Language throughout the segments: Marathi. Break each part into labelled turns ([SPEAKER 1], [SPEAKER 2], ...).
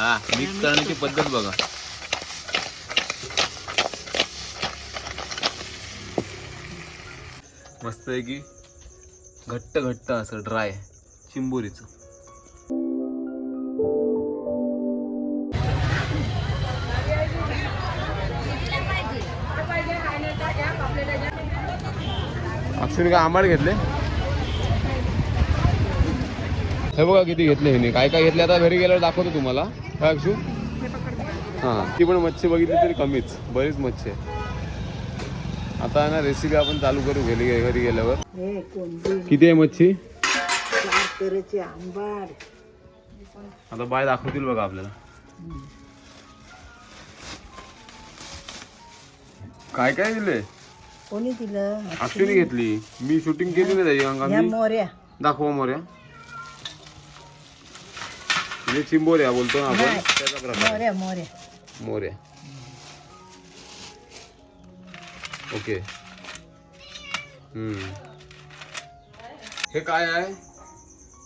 [SPEAKER 1] हा मिक्स करण्याची पद्धत बघा. मस्त आहे की घट्ट घट्ट असं ड्राय चिंबोरीचं. अक्षुने काय आंबाड घेतले? हे बघा किती घेतले हिने. काय काय घेतले आता? घरी गेल्यावर दाखवतो तुम्हाला. काय अक्षू हां. ती पण मच्छी बघितली तरी कमीच. बरीच मच्छी आहे. आता ना रेसिपी आपण चालू करू गेली घरी गेल्यावर. किती आहे मच्छी? आता बाय दाखवतील बघा आपल्याला. काय काय दिले?
[SPEAKER 2] कोणी दिलं?
[SPEAKER 1] अक्षुने घेतली. मी शूटिंग केली नाही त्याची अंगा
[SPEAKER 2] मोऱ्या.
[SPEAKER 1] दाखवा मोऱ्या. म्हणजे चिंबोऱ्या बोलतो ना आपण?
[SPEAKER 2] नाही.
[SPEAKER 1] त्याचा प्रकार
[SPEAKER 2] मोऱ्या मोऱ्या
[SPEAKER 1] मोऱ्या ओके. हम्म. हे काय आहे?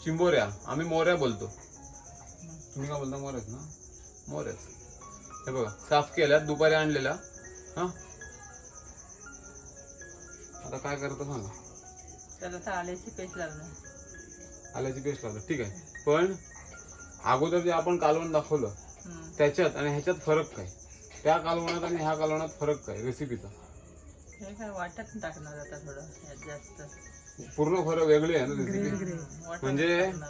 [SPEAKER 1] चिंबोऱ्या आम्ही मोऱ्या बोलतो. तुम्ही काय बोलता मोऱ्याच ना? मोऱ्याच. हे बघा साफ केल्यात दुपारी आणलेल्या हा? आता काय करतो सांगा?
[SPEAKER 2] त्याला तर आल्याची पेस्ट लागणार.
[SPEAKER 1] आल्याची पेस्ट लागलं ठीक आहे. पण अगोदर जे आपण कालवण दाखवलं त्याच्यात आणि ह्याच्यात फरक काय? त्या कालवणात आणि ह्या कालवणात फरक काय? रेसिपीचा
[SPEAKER 2] हे काय वाटत टाकणार आता थोडं यात जास्त.
[SPEAKER 1] पूर्ण फरक वेगळी आहे ना रेसिपी म्हणजे?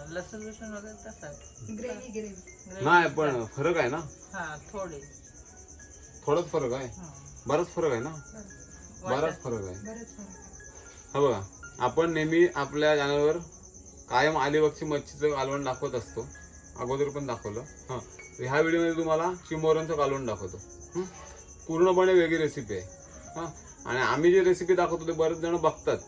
[SPEAKER 2] लसूण लसूण वगैरे तसं
[SPEAKER 1] नाही पण फरक आहे ना?
[SPEAKER 2] हा थोडी.
[SPEAKER 1] थोडाच फरक आहे? बराच फरक आहे ना? बराच फरक आहे. हा बघा आपण नेहमी आपल्या चॅनलवर कायम अलिबागची मच्छीचं कालवण दाखवत असतो. अगोदर पण दाखवलं. हां. ह्या व्हिडिओमध्ये तुम्हाला चिंबोरांचं कालवण दाखवतो. पूर्णपणे वेगळी रेसिपी आहे. हां. आणि आम्ही जी रेसिपी दाखवतो ते बरेच जण बघतात.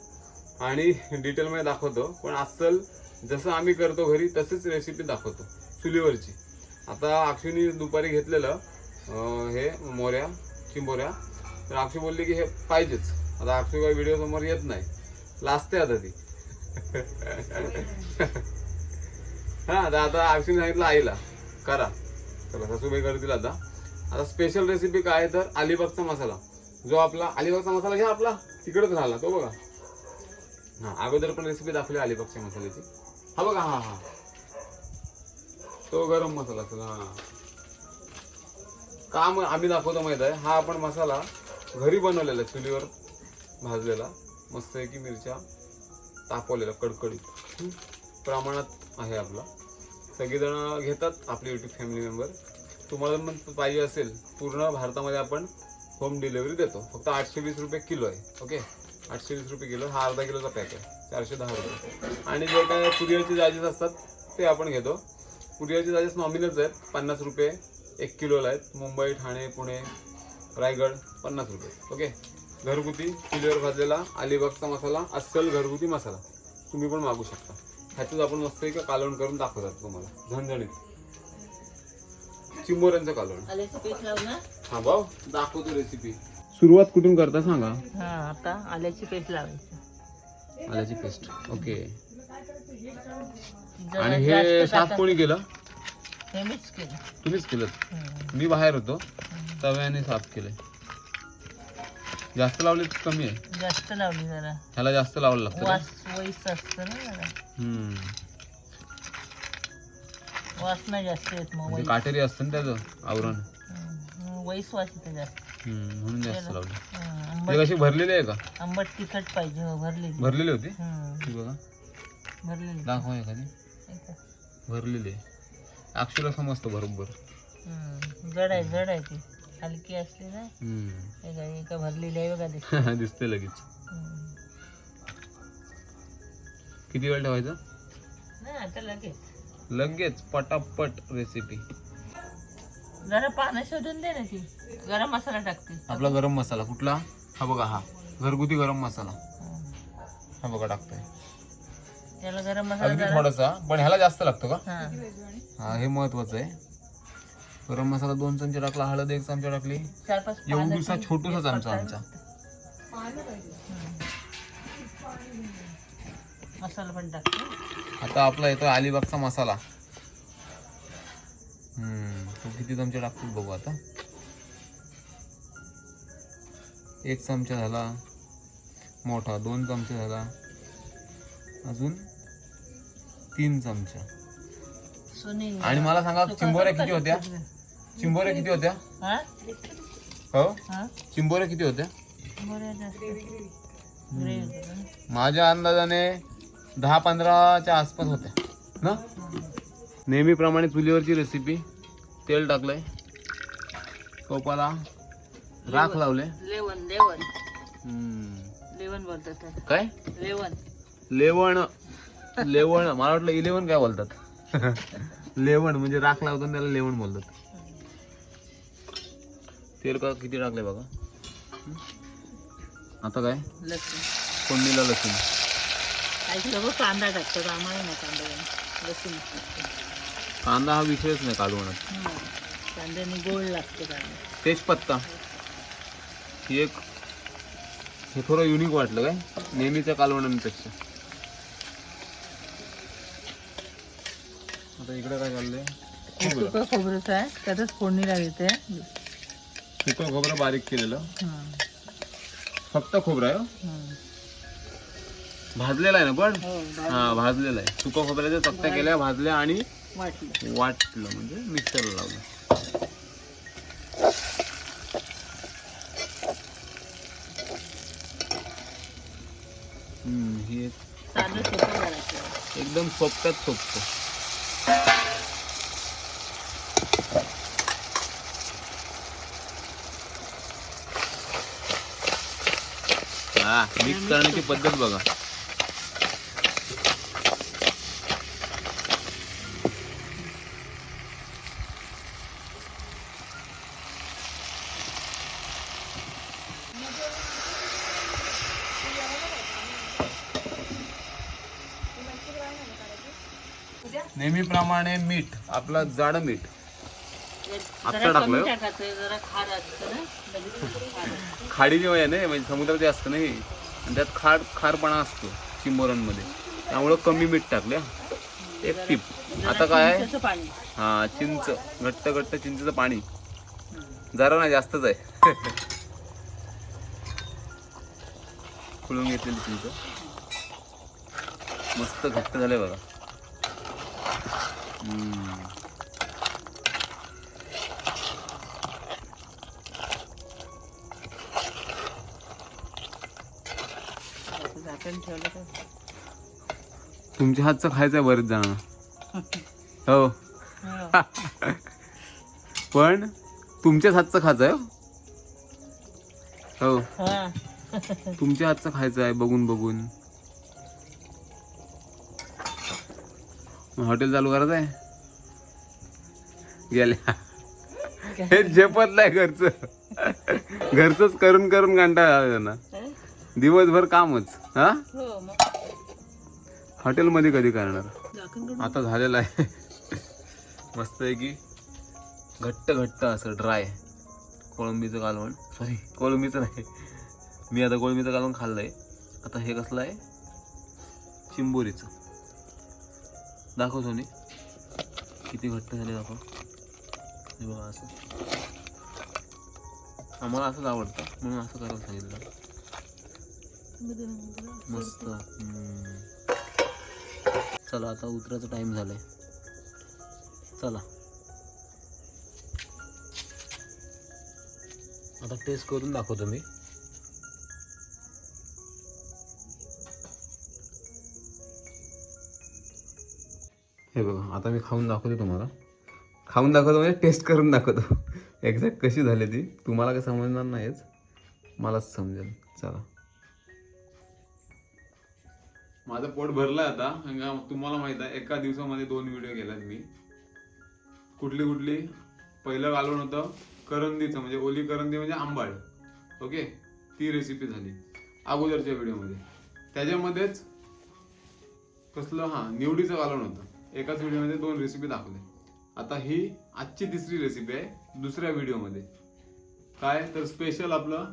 [SPEAKER 1] आणि डिटेलमध्ये दाखवतो. पण अस्सल जसं आम्ही करतो घरी तशीच रेसिपी दाखवतो. चुलीवरची. आता अक्षुनी दुपारी घेतलेलं हे मोऱ्या चिंबोऱ्या. तर अक्षू बोलली की हे पाहिजेच. आता अक्षू काही व्हिडिओ समोर येत नाही. लाजते आता ती. हा आता आता अक्षूने सांगितलं आईला करा. चला सासूबाई करतील आता आता स्पेशल रेसिपी काय आहे तर अलिबागचा मसाला. जो आपला अलिबागचा मसाला घ्या आपला तिकडेच राहिला तो बघा. हां अगोदर पण रेसिपी दाखवली अलिबागच्या मसाल्याची. हा बघा हा हा. तो गरम मसाला असेल हा. का मग आम्ही दाखवतो माहीत आहे. हा आपण मसाला घरी बनवलेला आहे, चुलीवर भाजलेला. मस्त की मिरच्या तापवलेला कडकडीत. प्रमाणात आहे आपला. सगळेजण घेतात आपले युट्यूब फॅमिली मेंबर तुम्हाला पण पाहिजे असेल पूर्ण भारतामध्ये आपण होम डिलेवरी देतो. फक्त आठशे वीस रुपये किलो आहे ओके आठशे वीस रुपये किलो हा अर्धा किलोचा पॅक आहे चारशे दहा रुपये. आणि जे काय कुरिअरचे चार्जेस असतात ते आपण घेतो. कुरिअरचे चार्जेस नॉमिनच आहेत पन्नास रुपये एक किलोला आहेत. मुंबई ठाणे पुणे रायगड पन्नास रुपये ओके घरगुती चुलीवर भाजलेला अलिबागचा मसाला अस्सल घरगुती मसाला. तुम्ही पण मागू शकता. ह्याच्यात आपण मस्त एक कालवण करून दाखवतात तुम्हाला. झणझणीत. चिंबोऱ्यांचं कालवण.
[SPEAKER 2] आल्याची पेस्ट लावणार
[SPEAKER 1] हा भाऊ दाखवतो रेसिपी सुरुवात कुठून करता सांगा?
[SPEAKER 2] हा आता आल्याची पेस्ट लावायची.
[SPEAKER 1] आल्याची पेस्ट ओके आणि हे साफ. कोणी केलं?
[SPEAKER 2] केलं.
[SPEAKER 1] तुम्हीच केलं. मी बाहेर होतो. तव्याने साफ केलंय. जास्त लावले कमी आहे.
[SPEAKER 2] जास्त लावली जरा.
[SPEAKER 1] ह्याला जास्त लावायला लागतं?
[SPEAKER 2] वास वैस असतं ना जरा.
[SPEAKER 1] हम्म.
[SPEAKER 2] वास नाही जास्त येत मग
[SPEAKER 1] म्हणजे
[SPEAKER 2] वैस
[SPEAKER 1] काटेरी असतं ना त्याचं आवरण.
[SPEAKER 2] हम्म. वैस वास येते जास्त.
[SPEAKER 1] म्हणून जास्त लावले. हे
[SPEAKER 2] आंबट
[SPEAKER 1] कशी भरलेली आहे का?
[SPEAKER 2] आंबट तिखट पाहिजे हो भरलेली.
[SPEAKER 1] भरलेली होती?
[SPEAKER 2] हम्म.
[SPEAKER 1] ती बघा.
[SPEAKER 2] भरलेली.
[SPEAKER 1] दाखवा एखादी. भरलेली आहे. अक्षुला समजतं बरोबर
[SPEAKER 2] हम्म. जड आहे जड आहे ती. हलकी असली ना. हे का एका भरलेली आहे बघा
[SPEAKER 1] दिसते. लगेच. किती वेळ ठेवायचं?
[SPEAKER 2] नाही आता लगेच.
[SPEAKER 1] लगेच पटापट रेसिपी
[SPEAKER 2] जरा पानं शोधून दे ना ती. गरम मसाला टाकते.
[SPEAKER 1] आपला गरम मसाला कुठला? हा बघा हा. घरगुती गरम मसाला. हा बघा टाकतोय.
[SPEAKER 2] त्याला गरम मसाला
[SPEAKER 1] अगदी
[SPEAKER 2] जरा
[SPEAKER 1] थोडासा पण ह्याला जास्त लागतो का?
[SPEAKER 2] हा.
[SPEAKER 1] हा हे महत्वाचं आहे. गरम मसाला दोन चमचे टाकला हळद एक चमचा टाकली.
[SPEAKER 2] चार पाच पानं
[SPEAKER 1] एवढूसा
[SPEAKER 2] ती-
[SPEAKER 1] छोटूसा चमचा. आमचा.
[SPEAKER 2] हम्म. मसाला पण टाकते.
[SPEAKER 1] आता आपला येतो अलिबागचा मसाला. हम्म तू किती चमचे टाकतो बघू आता. एक चमचा झाला. मोठा दोन चमचे झाला. अजून तीन चमचा.
[SPEAKER 2] सोनी
[SPEAKER 1] आणि मला सांगा चिंबोऱ्या किती होत्या? चिंबोऱ्या किती होत्या?
[SPEAKER 2] हा?
[SPEAKER 1] हो?
[SPEAKER 2] हा?
[SPEAKER 1] चिंबोऱ्या किती होत्या?
[SPEAKER 2] बरं जास्त. ग्रे होतं ना.
[SPEAKER 1] माझ्या अंदाजाने दहा पंधराच्या आसपास होत्या. ना? नेहमीप्रमाणे चुलीवरची रेसिपी तेल टाकलंय. टोपाला राख लावले
[SPEAKER 2] लेवण लेवण
[SPEAKER 1] हम्म.
[SPEAKER 2] लेवण बोलतात त्याला.
[SPEAKER 1] काय?
[SPEAKER 2] लेवण
[SPEAKER 1] लेवण लेवण. मला वाटलं इलेवन काय बोलतात? लेवण म्हणजे राख लावतात त्याला लेवण बोलतात. तेल का किती टाकलंय बघा. आता काय?
[SPEAKER 2] लसूण.
[SPEAKER 1] फोडणीला लसूण.
[SPEAKER 2] लोक कांदा टाकतात आम्हाला नाही कांदा नाही. लसूण टाकतो
[SPEAKER 1] कांदा हा विषयच नाही कालवणात
[SPEAKER 2] हं. कांद्याने गोड लागतो कांदा.
[SPEAKER 1] तेजपत्ता. ही एक हे थोडं युनिक वाटलं काय? नेहमीच्या कालवणांपेक्षा. आता इकडे काय चाललंय? खोबरं
[SPEAKER 2] सुकं खोबरंच आहे त्यातच फोडणीला घेते
[SPEAKER 1] सुकं खोबरं बारीक केलेलं. फक्त खोबरं आहे हो.
[SPEAKER 2] हं.
[SPEAKER 1] भाजलेला आहे ना पण?
[SPEAKER 2] हो
[SPEAKER 1] हा भाजलेला आहे. सुकं खोबऱ्याच्या चकत्या केल्या भाजल्या आणि
[SPEAKER 2] वाटलं.
[SPEAKER 1] वाटलं म्हणजे मिक्सरला लावलं. हम्म, ही एक
[SPEAKER 2] साधं सोपं करायचं.
[SPEAKER 1] एकदम सोपत्यात सोपत हा मिक्स करण्याची पद्धत बघा. नेहमीप्रमाणे मीठ आपलं जाड मीठ. आत्ता टाकलं?
[SPEAKER 2] ना.
[SPEAKER 1] खाडी जेव्हा आहे ना म्हणजे समुद्रात असतं ना हे आणि त्यात खार खारपणा असतो चिंबोरांमध्ये त्यामुळं कमी मीठ टाकले. हा. एक टीप. आता काय? हा चिंच. घट्ट घट्ट चिंचेचं पाणी. जरा नाही जास्तच आहे. खुलून घेतलेली चिंच. मस्त घट्ट झाले बघा.
[SPEAKER 2] झाकण ठेवलं तर.
[SPEAKER 1] तुमच्या हातचं खायचं आहे बरेच जण हो.
[SPEAKER 2] हो.
[SPEAKER 1] पण तुमच्याच हातचं खायचं आहे हो. हो.
[SPEAKER 2] हा.
[SPEAKER 1] तुमच्या हातचं खायचं आहे बघून बघून. मग हॉटेल चालू करायचं आहे. गेल्या. हे झेपत नाही घरचं. घरचंच करून करून कंटाळा आला त्यांना दिवसभर कामच हा?
[SPEAKER 2] हो मग.
[SPEAKER 1] हॉटेलमध्ये कधी करणार? आता झालेलं आहे. मस्त आहे की घट्ट घट्ट असं ड्राय कोळंबीचं कालवण. सॉरी कोळंबीचं नाही. मी आता कोळंबीचं कालवण खाल्लंय. आता हे कसलं आहे? चिंबोरीचं. दाखव सोनी. किती घट्ट झाले दाखव. हे बघा असं. आम्हाला असंच आवडतं म्हणून असं करायला सांगितलं. मस्त. चला आता उतरायचा टाइम झालाय. चला. आता टेस्ट करून दाखवतो मी. हे बघा आता मी खाऊन दाखवतो तुम्हाला. खाऊन दाखवतो म्हणजे टेस्ट करून दाखवतो. एक्झॅक्ट कशी झाली ती तुम्हाला काय समजणार नाहीच. मलाच समजेल. चला. माझं पोट भरलं आता. तुम्हाला माहीत आहे एका दिवसामध्ये दोन व्हिडिओ केलात मी. कुठली कुठली? पहिलं घालवण होतं करंदीचं म्हणजे ओली करंदी म्हणजे आंबाळ ओके? ती रेसिपी झाली. अगोदरच्या व्हिडिओमध्ये त्याच्यामध्येच कसलं? हां निवडीचं घालवण होतं. एकाच व्हिडिओमध्ये दोन रेसिपी दाखवले. आता ही आजची तिसरी रेसिपी आहे दुसऱ्या व्हिडिओमध्ये काय? तर स्पेशल आपलं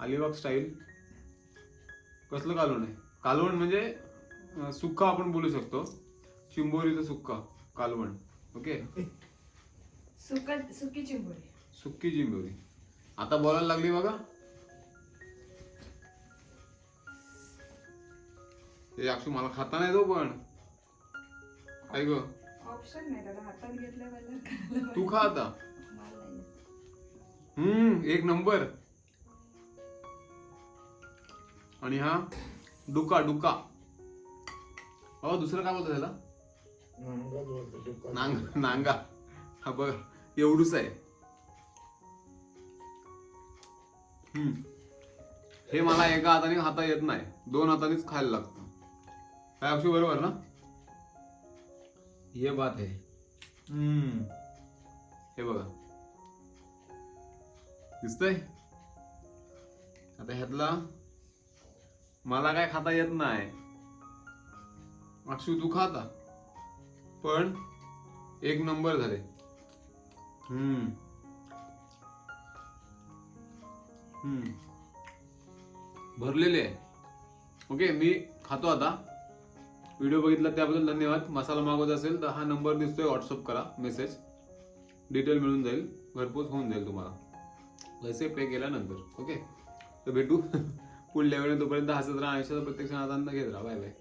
[SPEAKER 1] अलिबाग स्टाईल कसलं घालून आहे? कालवण म्हणजे सुक्का आपण बोलू शकतो. चिंबोरीचं सुक्का कालवण. ओके?
[SPEAKER 3] सुका सुकी चिंबोरी.
[SPEAKER 1] सुक्की जिंबोरी आता बोलायला लागली बघा. ते अक्षू मला खाता नाही तो पण. काय ग.
[SPEAKER 3] ऑप्शन नाही हातात
[SPEAKER 1] तू खा आता. हम्म एक नंबर. आणि हा? डुका डुका. अहो दुसरं काय बोलतो त्याला? नांग नांगा हा बघ एवढूच आहे. हम्म. हे मला एका हाताने खाता येत नाही. दोन हातानेच खायला लागतं. काय अक्षू बरोबर ना? ये बात आहे. हम्म. हे बघा. दिसतंय? आता ह्यातला मला काय खाता येत नाही. अक्षू तू खाता. पण एक नंबर झाले. हम्म. हम्म. भरलेले आहे. ओके मी खातो आता. व्हिडिओ बघितला त्याबद्दल धन्यवाद. मसाला मागवत असेल तर हा नंबर दिसतोय. व्हॉट्सअप करा मेसेज डिटेल मिळून जाईल. घरपोच होऊन जाईल तुम्हाला. पैसे पे केल्यानंतर. ओके. तर भेटू. पुढल्या वेळेला तोपर्यंत हसत राहा आयुष्याचा प्रत्यक्ष आनंद घेत राहा. Bye bye.